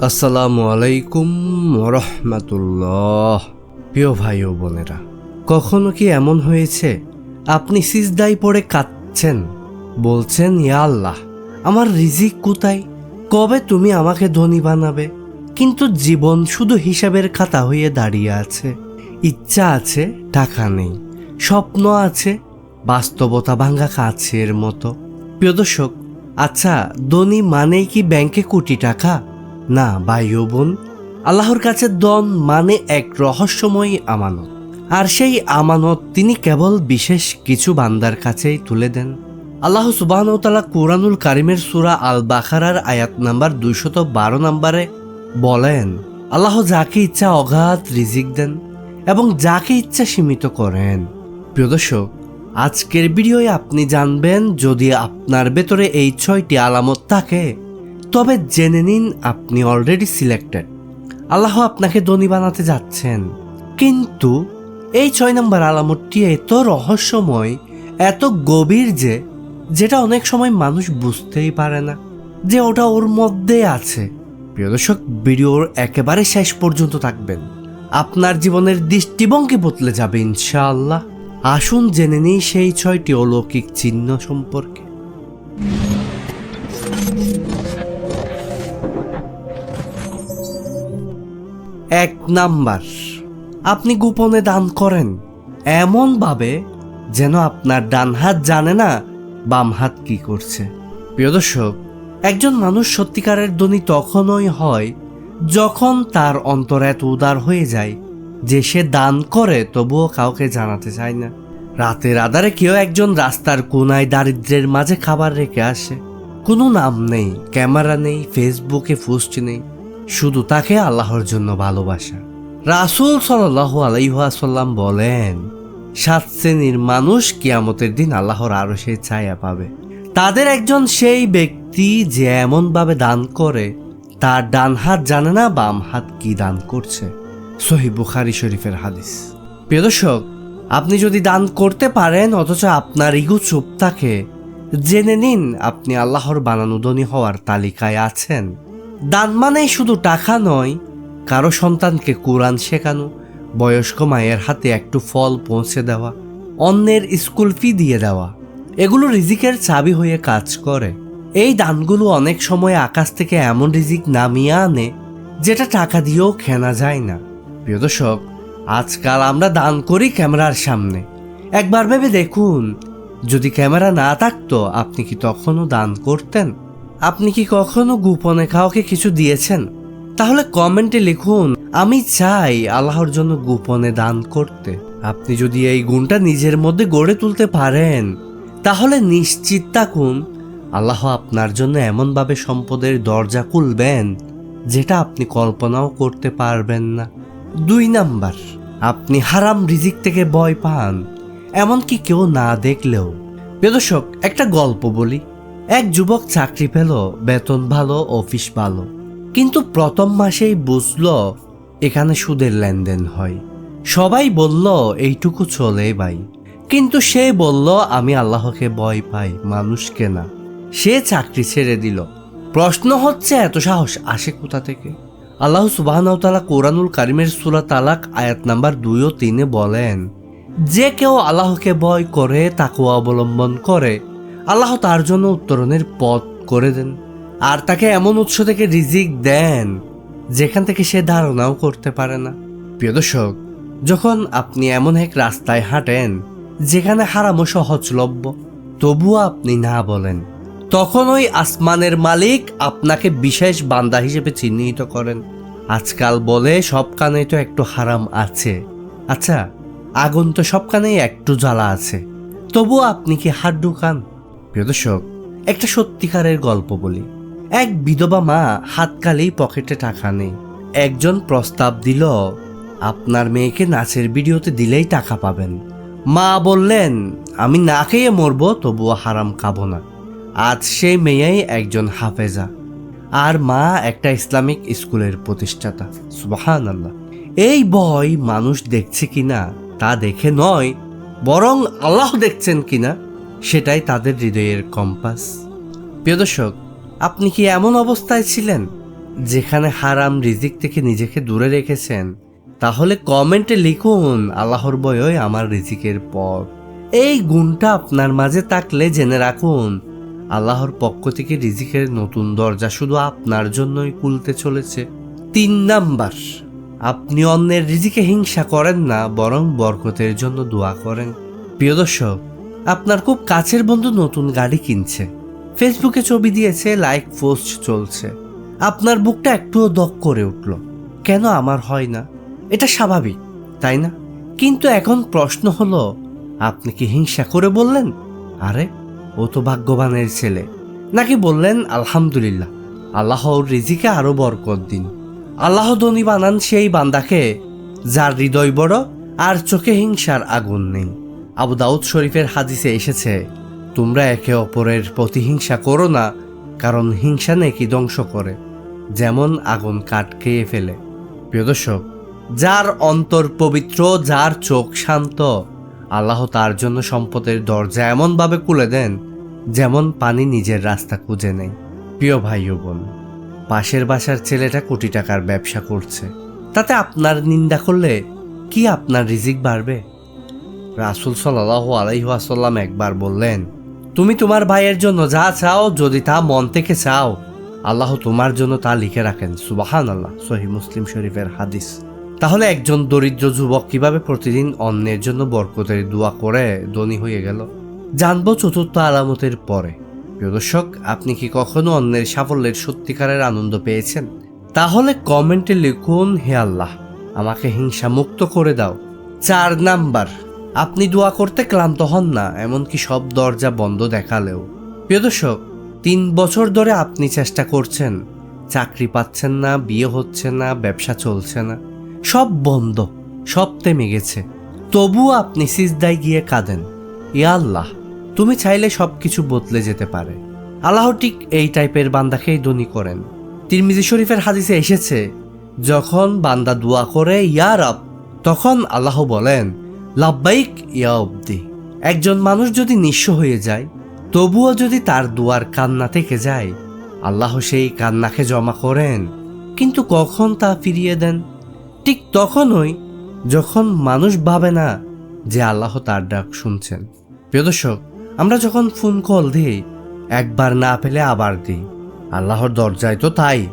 আসসালামু আলাইকুম রহমাতুল্লাহ প্রিয় ভাই ও বোনেরা, কখনো কি এমন হয়েছে? আপনি সিজদাই পড়ে কাঁদছেন। বলছেন, ইয়া আল্লাহ, আমার রিজিক কোথায়? কবে তুমি আমাকে ধনী বানাবে? কিন্তু জীবন শুধু হিসাবের খাতা হয়ে দাঁড়িয়ে আছে। ইচ্ছা আছে, টাকা নেই। স্বপ্ন আছে বাস্তবতা ভাঙ্গা কাছের মতো। প্রিয় দর্শক আচ্ছা ধনী মানে কি ব্যাংকে কোটি টাকা? না ও বোন, আল্লাহর কাছে দন মানে এক রহস্যময়ী আমানত। আর সেই আমানত তিনি কেবল বিশেষ কিছু বান্দার কাছেই তুলে দেন। আল্লাহ সুবাহতালা কুরআনুল কারিমের সুরা আল বাখারার আয়াত নাম্বার দুইশত বারো নাম্বারে বলেন, আল্লাহ যাকে ইচ্ছা অগাধ রিজিক দেন এবং যাকে ইচ্ছা সীমিত করেন। প্রিয় দর্শক আজকের ভিডিওয়ে আপনি জানবেন, যদি আপনার ভেতরে এই ছয়টি আলামত থাকে, তবে জেনে নিন আপনি অলরেডি সিলেক্টেড আল্লাহ আপনাকে ধনী বানাতে যাচ্ছেন। কিন্তু এই ছয় নম্বর আলামতটি এত রহস্যময়, এত গভীর যে, যেটা অনেক সময় মানুষ বুঝতেই পারে না যে ওটা ওর মধ্যে আছে। প্রিয় দর্শক, ভিডিওর একেবারে শেষ পর্যন্ত থাকবেন। আপনার জীবনের দৃষ্টিভঙ্গি বদলে যাবে, ইনশাআল্লাহ। আসুন জেনে নিই সেই ছয়টি অলৌকিক চিহ্ন সম্পর্কে। এক নাম্বার, আপনি গোপনে দান করেন। এমনভাবে যেন আপনার ডান হাত জানে না বাম হাত কি করছে। প্রিয় দর্শক, একজন মানুষ সত্যিকারের ধনী তখনই হয় যখন তার অন্তর এত উদার হয়ে যায় যে সে দান করে, তবুও কাউকে জানাতে চায় না। রাতের আধারে কেউ একজন রাস্তার কোনায় দারিদ্রের মাঝে খাবার রেখে আসে। কোনো নাম নেই, ক্যামেরা নেই, ফেসবুকে পোস্ট নেই, শুধু তাকে আল্লাহর জন্য ভালোবাসা। রাসুল সাল্লাহ আলাইহাসাল্লাম বলেন, সাত শ্রেণির মানুষ কিয়ামতের দিন আল্লাহর আরও সে ছায়া পাবে। তাদের একজন সেই ব্যক্তি যে এমনভাবে দান করে, তার ডান হাত জানে না, বাম হাত কি দান করছে। সহি বুখারি শরীফের হাদিস। প্রিয় দর্শক, আপনি যদি দান করতে পারেন, অথচ আপনার ইগু চুপ থাকে, জেনে নিন আপনি আল্লাহর বানানো ধনী হওয়ার তালিকায় আছেন। দান মানেই শুধু টাকা নয়, কারও সন্তানকে কোরআন শেখানো, বয়স্ক মায়ের হাতে একটু ফল পৌঁছে দেওয়া, অন্যের স্কুল ফি দিয়ে দেওয়া, এগুলো রিজিকের চাবি হয়ে কাজ করে। এই দানগুলো অনেক সময় আকাশ থেকে এমন রিজিক নামিয়ে আনে, যেটা টাকা দিয়েও কেনা যায় না। প্রিয় দর্শক, আজকাল আমরা দান করি ক্যামেরার সামনে। একবার ভেবে দেখুন, যদি ক্যামেরা না থাকতো, আপনি কি তখনও দান করতেন? আপনি কি কখনো গোপনে কাউকে কিছু দিয়েছেন? তাহলে কমেন্টে লিখুন, আমি চাই আল্লাহর জন্য গোপনে দান করতে। আপনি যদি এই গুণটা নিজের মধ্যে গড়ে তুলতে পারেন, তাহলে নিশ্চিত থাকুন, আল্লাহ আপনার জন্য এমনভাবে সম্পদের দরজা খুলবেন, যেটা আপনি কল্পনাও করতে পারবেন না। দুই নাম্বার, আপনি হারাম রিজিক থেকে ভয় পান, এমনকি কেউ না দেখলেও। প্রিয় দর্শক, একটা গল্প বলি। এক যুবক চাকরি পেল, বেতন ভালো অফিস ভালো। কিন্তু প্রথম মাসেই বুঝল, এখানে সুদের লেনদেন হয়। সবাই বলল, এইটুকু চলে ভাই। কিন্তু সে বলল, আমি আল্লাহকে ভয় পাই, মানুষকে না। সে চাকরি ছেড়ে দিল। প্রশ্ন হচ্ছে, এত সাহস আসে কোথা থেকে? আল্লাহ সুবাহতালা কোরআনুল কারিমের সুরা তালাক আয়াত নাম্বার দুই ও তিনে বলেন, যে কেউ আল্লাহকে ভয় করে তাকে অবলম্বন করে, আল্লাহ তার জন্য উত্তরণের পথ করে দেন আর তাকে এমন উৎস থেকে রিজিক দেন যেখান থেকে সে ধারণাও করতে পারে না। প্রিয় দর্শক, যখন আপনি এমন এক রাস্তায় হাঁটেন, যেখানে হারামো সহজলভ্য, তবুও আপনি না বলেন তখন ওই আসমানের মালিক আপনাকে বিশেষ বান্দা হিসেবে চিহ্নিত করেন। আজকাল বলে সব কানেই তো একটু হারাম আছে। আচ্ছা আগুন তো সব কানেই একটু জ্বালা আছে। তবুও আপনি কি হাড্ডু ঢুকান প্রিয় দর্শক, একটা সত্যিকারের গল্প বলি। এক বিধবা মা হাত কালেই পকেটে টাকা নেই। একজন প্রস্তাব দিল, আপনার মেয়েকে নাচের ভিডিওতে দিলেই টাকা পাবেন। মা বললেন, আমি না খেয়ে মরবো, তবুও হারাম খাব না। আজ সেই মেয়েই একজন হাফেজা। আর মা একটা ইসলামিক স্কুলের প্রতিষ্ঠাতা সুবাহান আল্লাহ এই বই মানুষ দেখছে কিনা তা দেখে নয়, বরং আল্লাহ দেখছেন কিনা সেটাই তাদের হৃদয়ের কম্পাস। প্রিয় দর্শক, আপনি কি এমন অবস্থায় ছিলেন যেখানে হারাম রিজিক থেকে নিজেকে দূরে রেখেছেন? তাহলে কমেন্টে লিখুন, আল্লাহর বয়ই আমার রিজিকের পথ। এই গুণটা আপনার মাঝে থাকলে জেনে রাখুন আল্লাহর পক্ষ থেকে রিজিকের নতুন দরজা শুধু আপনার জন্যই খুলতে চলেছে। তিন নাম্বার, আপনি অন্যের রিজিকে হিংসা করেন না, বরং বরকতের জন্য দোয়া করেন। প্রিয় দর্শক, আপনার খুব কাছের বন্ধু নতুন গাড়ি কিনছে। ফেসবুকে ছবি দিয়েছে, লাইক পোস্ট চলছে। আপনার বুকটা একটুও দক করে উঠল। কেন আমার হয় না? এটা স্বাভাবিক, তাই না? কিন্তু এখন প্রশ্ন হলো, আপনি কি হিংসা করে বললেন? আরে ও তো ভাগ্যবানের ছেলে। নাকি বললেন, আলহামদুলিল্লাহ আল্লাহ ওর রিজিকে আরও বরকত দিন। আল্লাহ ধনী বানান সেই বান্দাকে, যার হৃদয় বড় আর চোখে হিংসার আগুন নেই। আবু দাউদ শরীফের হাদিসে এসেছে, তোমরা একে অপরের প্রতিহিংসা করো না, কারণ হিংসা নেকি ধ্বংস করে, যেমন আগুন কাঠ খেয়ে ফেলে। প্রিয় দর্শক, যার অন্তর পবিত্র, যার চোখ শান্ত আল্লাহ তার জন্য সম্পদের দরজা এমনভাবে খুলে দেন যেমন পানি নিজের রাস্তা খুঁজে নেয়। প্রিয় ভাই ও বোন, পাশের বাসার ছেলেটা কোটি টাকার ব্যবসা করছে। তাতে আপনার নিন্দা করলে কি আপনার রিজিক বাড়বে? রাসুল সাল্লাহ আলাইহাসাল্লাম একবার বললেন, তুমি তোমার ভাইয়ের জন্য যা চাও, যদি তা মন থেকে চাও, আল্লাহ তোমার জন্য তা লিখে রাখেন। সুবাহান আল্লাহ সহি মুসলিম শরীফের হাদিস। তাহলে একজন দরিদ্র যুবক কীভাবে প্রতিদিন অন্যের জন্য বরকতের দোয়া করে ধনী হয়ে গেল? জানব চতুর্থ আলামতের পরে। প্রিয় দর্শক, আপনি কি কখনো অন্যের সাফল্যের সত্যিকারের আনন্দ পেয়েছেন? তাহলে কমেন্টে লিখুন, হে আল্লাহ, আমাকে হিংসা মুক্ত করে দাও। চার নাম্বার, আপনি দোয়া করতে ক্লান্ত হন না, এমনকি সব দরজা বন্ধ দেখালেও। প্রিয় দর্শক, তিন বছর ধরে আপনি চেষ্টা করছেন, চাকরি পাচ্ছেন না, বিয়ে হচ্ছে না, ব্যবসা চলছে না। সব বন্ধ, সব থেমে গেছে। তবুও আপনি সিজদায় গিয়ে কাঁদেন। ইয়া আল্লাহ, তুমি চাইলে সব কিছু বদলে যেতে পারে। আল্লাহ ঠিক এই টাইপের বান্দাকেই ধনী করেন। তিরমিজি শরীফের হাদিসে এসেছে, যখন বান্দা দোয়া করে, ইয়া রব, তখন আল্লাহ বলেন, লাব্বাইক ইয়া অব্দি একজন মানুষ যদি নিঃস্ব হয়ে যায়, তবুও যদি তার দুয়ার কান্না থেকে যায়, আল্লাহ সেই কান্নাকে জমা করেন। কিন্তু কখন তা ফিরিয়ে দেন? ঠিক তখনই যখন মানুষ ভাবে না যে আল্লাহ তার ডাক শুনছেন। প্রিয় দর্শক, আমরা যখন ফোন কল দিই, একবার না পেলে আবার দিই। আল্লাহর দরজায় তো তাই।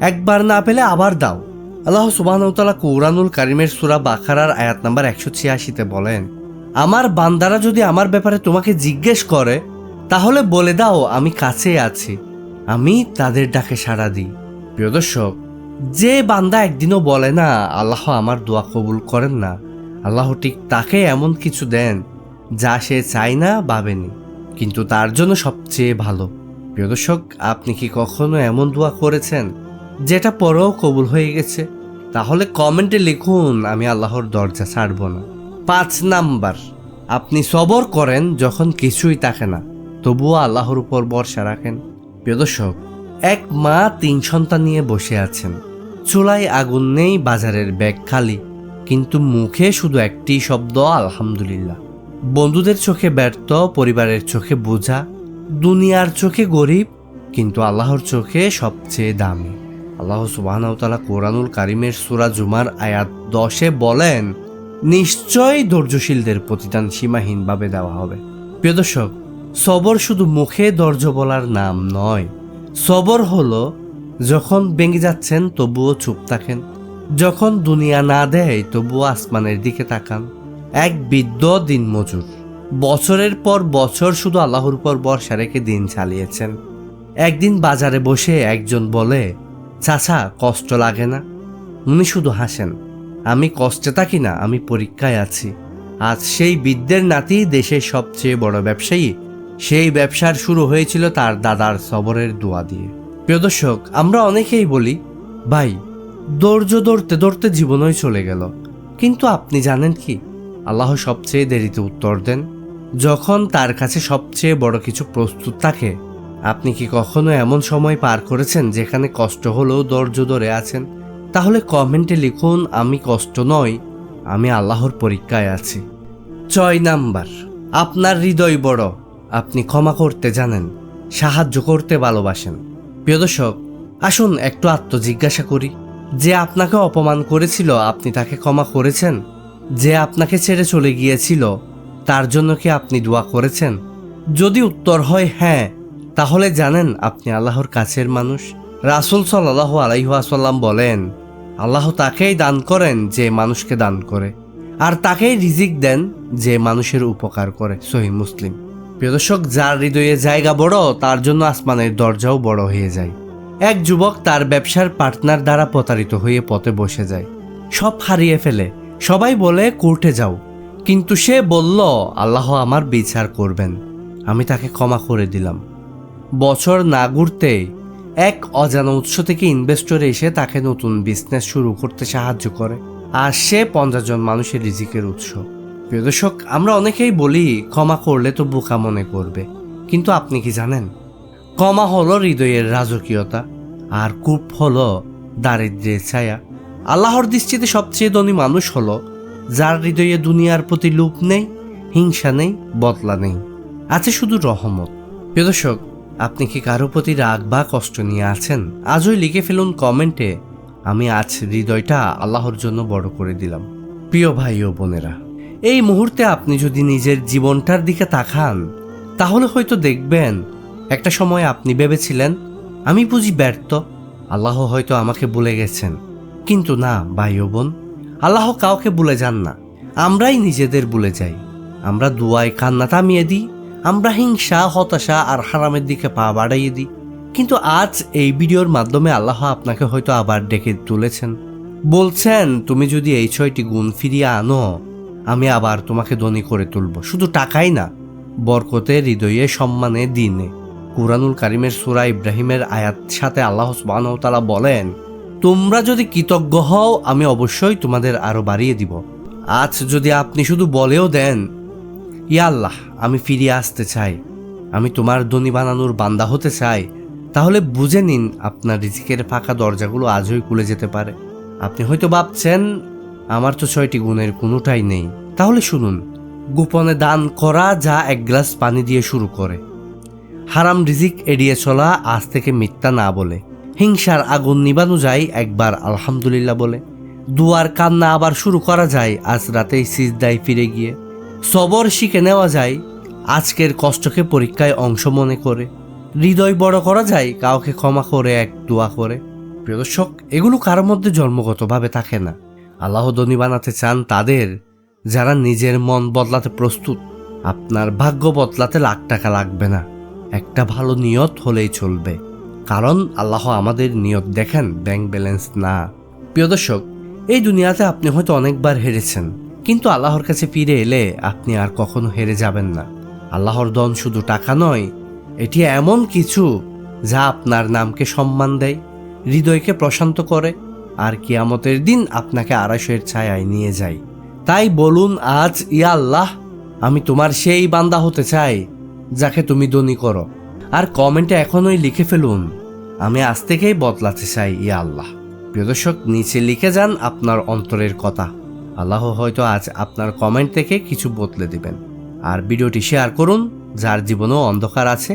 একবার না পেলে আবার দাও। আল্লাহ সুবাহতালা কৌরানুল কারিমের সুরা বাখারার আয়াত নাম্বার একশো ছিয়াশিতে বলেন, আমার বান্দারা যদি আমার ব্যাপারে তোমাকে জিজ্ঞেস করে, তাহলে বলে দাও আমি কাছে আছি। আমি তাদের ডাকে সাড়া দিই। প্রিয় দর্শক যে বান্দা একদিনও বলে না, আল্লাহ আমার দোয়া কবুল করেন না। আল্লাহ ঠিক তাকে এমন কিছু দেন যা সে চায় না, ভাবেনি। কিন্তু তার জন্য সবচেয়ে ভালো। প্রিয় দর্শক, আপনি কি কখনো এমন দোয়া করেছেন যেটা পরেও কবুল হয়ে গেছে? তাহলে কমেন্টে লিখুন, আমি আল্লাহর দরজা ছাড়ব না। পাঁচ নাম্বার, আপনি সবর করেন যখন কিছুই থাকে না, তবুও আল্লাহর উপর ভরসা রাখেন। প্রিয় দর্শক, এক মা তিন সন্তান নিয়ে বসে আছেন। চুলায় আগুন নেই, বাজারের ব্যাগ খালি। কিন্তু মুখে শুধু একটি শব্দ, আলহামদুলিল্লাহ। বন্ধুদের চোখে ব্যর্থ, পরিবারের চোখে বোঝা। দুনিয়ার চোখে গরিব, কিন্তু আল্লাহর চোখে সবচেয়ে দামি। আল্লাহ সুবাহতালা কোরআনুল কারিমের সুরা জুমার আয়াত দশে বলেন নিশ্চয়ই ধৈর্যশীলদের প্রতিদান সীমাহীনভাবে দেওয়া হবে। প্রিয় দর্শক, সবর শুধু মুখে ধৈর্য বলার নাম নয়। সবর হলো যখন ভেঙে যাচ্ছেন, তবুও চুপ থাকেন। যখন দুনিয়া না দেয়, তবুও আসমানের দিকে তাকান। এক বৃদ্ধ দিন মজুর। বছরের পর বছর শুধু আল্লাহর উপর বর্ষা রেখে দিন চালিয়েছেন। একদিন বাজারে বসে একজন বলে, চাচা, কষ্ট লাগে না। উনি শুধু হাসেন। আমি কষ্টে থাকি না, আমি পরীক্ষায় আছি। আজ সেই বিদ্যের নাতি দেশের সবচেয়ে বড় ব্যবসায়ী। সেই ব্যবসার শুরু হয়েছিল তার দাদার সবরের দোয়া দিয়ে। প্রিয় দর্শক, আমরা অনেকেই বলি, ভাই ধৈর্য ধরতে ধরতে জীবনই চলে গেল। কিন্তু আপনি জানেন কি? আল্লাহ সবচেয়ে দেরিতে উত্তর দেন। যখন তার কাছে সবচেয়ে বড় কিছু প্রস্তুত থাকে, আপনি কি কখনো এমন সময় পার করেছেন যেখানে কষ্ট হলেও ধৈর্য ধরে আছেন? তাহলে কমেন্টে লিখুন, আমি কষ্ট নয় আমি আল্লাহর পরীক্ষায় আছি। ছয় নাম্বার, আপনার হৃদয় বড়, আপনি ক্ষমা করতে জানেন, সাহায্য করতে ভালোবাসেন। প্রিয় দর্শক, আসুন একটু আত্মজিজ্ঞাসা করি। যে আপনাকে অপমান করেছিল, আপনি তাকে ক্ষমা করেছেন? যে আপনাকে ছেড়ে চলে গিয়েছিল, তার জন্য কি আপনি দোয়া করেছেন? যদি উত্তর হয় হ্যাঁ তাহলে জানেন আপনি আল্লাহর কাছের মানুষ। রাসুল সাল্লাহ আলাইহাসাল্লাম বলেন, আল্লাহ তাকেই দান করেন যে মানুষকে দান করে, আর তাকেই রিজিক দেন যে মানুষের উপকার করে। সহি মুসলিম। প্রিয় দর্শক, যার হৃদয়ে জায়গা বড়, তার জন্য আসমানের দরজাও বড় হয়ে যায়। এক যুবক তার ব্যবসার পার্টনার দ্বারা প্রতারিত হয়ে পথে বসে যায়। সব হারিয়ে ফেলে। সবাই বলে, কোর্টে যাও। কিন্তু সে বলল, আল্লাহ আমার বিচার করবেন। আমি তাকে ক্ষমা করে দিলাম। বছর না ঘুরতে এক অজানা উৎস থেকে ইনভেস্টর এসে তাকে নতুন বিজনেস শুরু করতে সাহায্য করে। আর সে পঞ্চাশ জন মানুষের রিজিকের উৎস। প্রিয় দর্শক, আমরা অনেকেই বলি, ক্ষমা করলে তো বোকা মনে করবে। কিন্তু আপনি কি জানেন? ক্ষমা হলো হৃদয়ের রাজকীয়তা, আর কূপ হলো দারিদ্রের ছায়া। আল্লাহর দৃষ্টিতে সবচেয়ে ধনী মানুষ হলো, যার হৃদয়ে দুনিয়ার প্রতি লোভ নেই, হিংসা নেই, বদলা নেই, আছে শুধু রহমত। প্রিয় দর্শক, আপনি কি কারও প্রতি রাগ বা কষ্ট নিয়ে আছেন? আজই লিখে ফেলুন কমেন্টে, আমি আজ হৃদয়টা আল্লাহর জন্য বড় করে দিলাম। প্রিয় ভাই ও বোনেরা এই মুহূর্তে আপনি যদি নিজের জীবনটার দিকে তাকান, তাহলে হয়তো দেখবেন, একটা সময় আপনি ভেবেছিলেন, আমি বুঝি ব্যর্থ, আল্লাহ হয়তো আমাকে ভুলে গেছেন। কিন্তু না, ভাই বোন, আল্লাহ কাউকে ভুলে যান না। আমরাই নিজেদের ভুলে যাই। আমরা দুয়ায় কান্না থামিয়ে দিই, আমরা হিংসা, হতাশা আর হারামের দিকে পা বাড়াইয়ে দিই। কিন্তু আজ এই ভিডিওর মাধ্যমে আল্লাহ আপনাকে হয়তো আবার ডেকে তুলেছেন। বলছেন, তুমি যদি এই ছয়টি গুণ ফিরিয়ে আনো আমি আবার তোমাকে ধনী করে তুলব। শুধু টাকাই না, বরকতে, হৃদয়ে, সম্মানে, দিনে। কুরআনুল কারিমের সুরা ইব্রাহিমের আয়াত সাথে আল্লাহ সুবহানাহু বলেন, তোমরা যদি কৃতজ্ঞ হও, আমি অবশ্যই তোমাদের আরও বাড়িয়ে দিব। আজ যদি আপনি শুধু বলেও দেন, ইয়া আল্লাহ, আমি ফিরিয়ে আসতে চাই, আমি তোমার ধনী বানানোর বান্দা হতে চাই, তাহলে বুঝে নিন আপনার রিজিকের ফাঁকা দরজাগুলো আজই খুলে যেতে পারে। আপনি হয়তো ভাবছেন আমার তো ছয়টি গুণের কোনোটাই নেই। তাহলে শুনুন, গোপনে দান করা যা এক গ্লাস পানি দিয়ে শুরু করে। হারাম রিজিক এড়িয়ে চলা আজ থেকে মিথ্যা না বলে। হিংসার আগুন নিবানো যায় একবার আলহামদুলিল্লাহ বলে। দুয়ার কান্না আবার শুরু করা যায় আজ রাতেই সিজদায় ফিরে গিয়ে। সবর শিখে নেওয়া যায় আজকের কষ্টকে পরীক্ষায় অংশ মনে করে। হৃদয় বড় করা যায় কাউকে ক্ষমা করে এক দোয়া করে। প্রিয় দর্শক, এগুলো কারোর মধ্যে জন্মগতভাবে থাকে না। আল্লাহ ধনী বানাতে চান তাদের, যারা নিজের মন বদলাতে প্রস্তুত। আপনার ভাগ্য বদলাতে লাখ টাকা লাগবে না। একটা ভালো নিয়ত হলেই চলবে। কারণ আল্লাহ আমাদের নিয়ত দেখেন, ব্যাংক ব্যালেন্স না। প্রিয় দর্শক, এই দুনিয়াতে আপনি হয়তো অনেকবার হেরেছেন, কিন্তু আল্লাহর কাছে ফিরে এলে আপনি আর কখনো হেরে যাবেন না। আল্লাহর দন শুধু টাকা নয়, এটি এমন কিছু যা আপনার নামকে সম্মান দেয়, হৃদয়কে প্রশান্ত করে আর কিয়ামতের দিন আপনাকে আড়াইশের ছায়ায় নিয়ে যাই। তাই বলুন, আজ ইয়া আল্লাহ, আমি তোমার সেই বান্দা হতে চাই, যাকে তুমি দনি করো। আর কমেন্টে এখনই লিখে ফেলুন, আমি আজ থেকেই বদলাতে চাই ইয়া আল্লাহ। প্রিয় দর্শক, নিচে লিখে যান আপনার অন্তরের কথা। আল্লাহ হয়তো আজ আপনার কমেন্ট থেকে কিছু বদলে দিবেন। আর ভিডিওটি শেয়ার করুন, যার জীবনেও অন্ধকার আছে,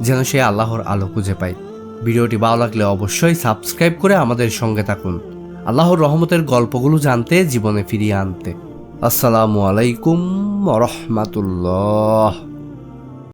যেন সে আল্লাহর আলো খুঁজে পায়। ভিডিওটি ভালো লাগলে অবশ্যই সাবস্ক্রাইব করে আমাদের সঙ্গে থাকুন। আল্লাহর রহমতের গল্পগুলো জানতে, জীবনে ফিরিয়ে আনতে। আসসালামু আলাইকুম রহমাতুল্লাহ।